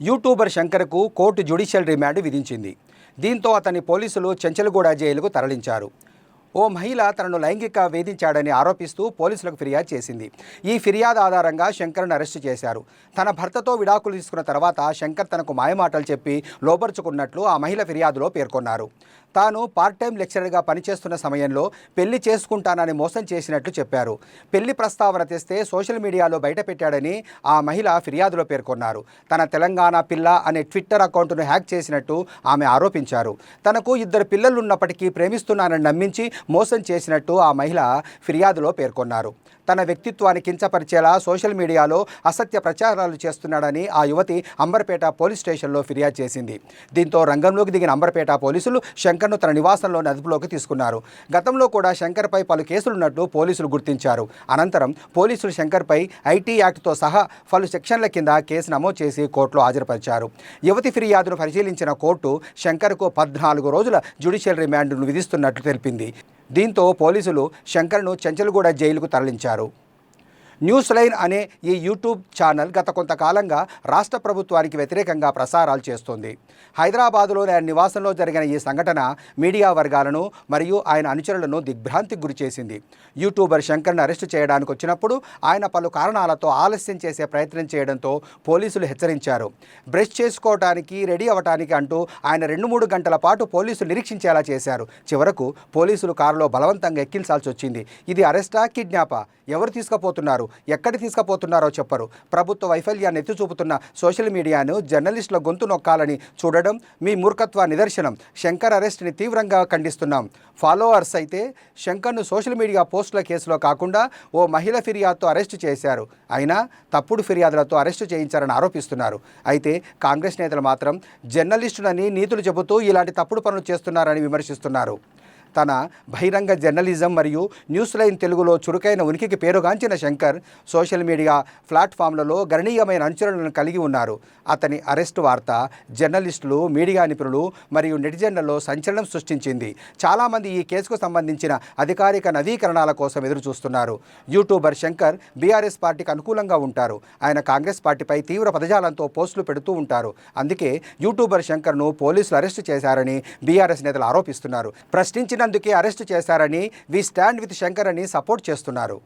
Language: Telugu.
యూట్యూబర్ శంకర్కు కోర్టు జ్యుడిషియల్ రిమాండ్ విధించింది. దీంతో అతన్ని పోలీసులు చెంచలగూడ జైలుకు తరలించారు. ఓ మహిళ తనను లైంగిక వేధించాడని ఆరోపిస్తూ పోలీసులకు ఫిర్యాదు చేసింది. ఈ ఫిర్యాదు ఆధారంగా శంకర్ను అరెస్టు చేశారు. తన భర్తతో విడాకులు తీసుకున్న తర్వాత శంకర్ తనకు మాయమాటలు చెప్పి లోపరుచుకున్నట్లు ఆ మహిళ ఫిర్యాదులో పేర్కొన్నారు. తాను పార్ట్ టైం లెక్చరర్గా పనిచేస్తున్న సమయంలో పెళ్ళి చేసుకుంటానని మోసం చేసినట్లు చెప్పారు. పెళ్ళి ప్రస్తావన తెస్తే సోషల్ మీడియాలో బయటపెట్టాడని ఆ మహిళ ఫిర్యాదులో పేర్కొన్నారు. తన తెలంగాణ పిల్ల అనే ట్విట్టర్ అకౌంట్ను హ్యాక్ చేసినట్టు ఆమె ఆరోపించారు. తనకు ఇద్దరు పిల్లలున్నప్పటికీ ప్రేమిస్తున్నానని నమ్మించి మోసం చేసినట్టు ఆ మహిళ ఫిర్యాదులో పేర్కొన్నారు. తన వ్యక్తిత్వాన్ని కించపరిచేలా సోషల్ మీడియాలో అసత్య ప్రచారాలు చేస్తున్నాడని ఆ యువతి అంబర్పేట పోలీస్ స్టేషన్లో ఫిర్యాదు చేసింది. దీంతో రంగంలోకి దిగిన అంబర్పేట పోలీసులు శంకర్ను తన నివాసంలోని అదుపులోకి తీసుకున్నారు. గతంలో కూడా శంకర్పై పలు కేసులున్నట్టు పోలీసులు గుర్తించారు. అనంతరం పోలీసులు శంకర్పై ఐటీ యాక్ట్తో సహా పలు సెక్షన్ల కింద కేసు నమోదు చేసి కోర్టులో హాజరుపరిచారు. యువతి ఫిర్యాదును పరిశీలించిన కోర్టు శంకర్కు పద్నాలుగు రోజుల జ్యుడిషియల్ రిమాండ్ను విధిస్తున్నట్లు తెలిపింది. దీంతో పోలీసులు శంకర్ను చెంచలగూడ జైలుకు తరలించారు. న్యూస్ లైన్ అనే ఈ యూట్యూబ్ ఛానల్ గత కొంతకాలంగా రాష్ట్ర ప్రభుత్వానికి వ్యతిరేకంగా ప్రసారాలు చేస్తోంది. హైదరాబాదులోని ఆయన నివాసంలో జరిగిన ఈ సంఘటన మీడియా వర్గాలను మరియు ఆయన అనుచరులను దిగ్భ్రాంతికి గురిచేసింది యూట్యూబర్ శంకర్ను అరెస్టు చేయడానికి వచ్చినప్పుడు ఆయన పలు కారణాలతో ఆలస్యం చేసే ప్రయత్నం చేయడంతో పోలీసులు హెచ్చరించారు. బ్రష్ చేసుకోవటానికి రెడీ అవ్వటానికి అంటూ ఆయన రెండు మూడు గంటల పాటు పోలీసులు నిరీక్షించేలా చేశారు. చివరకు పోలీసులు కారులో బలవంతంగా ఎక్కించాల్సి వచ్చింది. ఇది అరెస్టా కిడ్నాపా? ఎవరు తీసుకుపోతున్నారు? ఎక్కడికి తీసుకుపోతున్నారో చెప్పరు. ప్రభుత్వ వైఫల్యాన్ని ఎత్తి చూపుతున్న సోషల్ మీడియాను జర్నలిస్టుల గొంతు నొక్కాలని చూడడం మీ మూర్ఖత్వ నిదర్శనం. శంకర్ అరెస్ట్ని తీవ్రంగా ఖండిస్తున్నాం. ఫాలోవర్స్ అయితే శంకర్ను సోషల్ మీడియా పోస్టుల కేసులో కాకుండా ఓ మహిళ ఫిర్యాదుతో అరెస్టు చేశారు. అయినా తప్పుడు ఫిర్యాదులతో అరెస్టు చేయించారని ఆరోపిస్తున్నారు. అయితే కాంగ్రెస్ నేతలు మాత్రం జర్నలిస్టునని నీతులు చెబుతూ ఇలాంటి తప్పుడు పనులు చేస్తున్నారని విమర్శిస్తున్నారు. తన బహిరంగ జర్నలిజం మరియు న్యూస్ లైన్ తెలుగులో చురుకైన ఉనికికి పేరుగాంచిన శంకర్ సోషల్ మీడియా ప్లాట్ఫామ్లలో గణనీయమైన అనుచరులను కలిగి ఉన్నారు. అతని అరెస్టు వార్త జర్నలిస్టులు మీడియా నిపుణులు మరియు నెటిజన్లలో సంచలనం సృష్టించింది. చాలామంది ఈ కేసుకు సంబంధించిన అధికారిక నవీకరణాల కోసం ఎదురు చూస్తున్నారు యూట్యూబర్ శంకర్ బీఆర్ఎస్ పార్టీకి అనుకూలంగా ఉంటారు. ఆయన కాంగ్రెస్ పార్టీపై తీవ్ర పదజాలంతో పోస్టులు పెడుతూ ఉంటారు. అందుకే యూట్యూబర్ శంకర్ను పోలీసులు అరెస్టు చేశారని బీఆర్ఎస్ నేతలు ఆరోపిస్తున్నారు. ప్రశ్నించినందుకే అరెస్టు చేశారని వి స్టాండ్ విత్ శంకర్ అని సపోర్ట్ చేస్తున్నారు.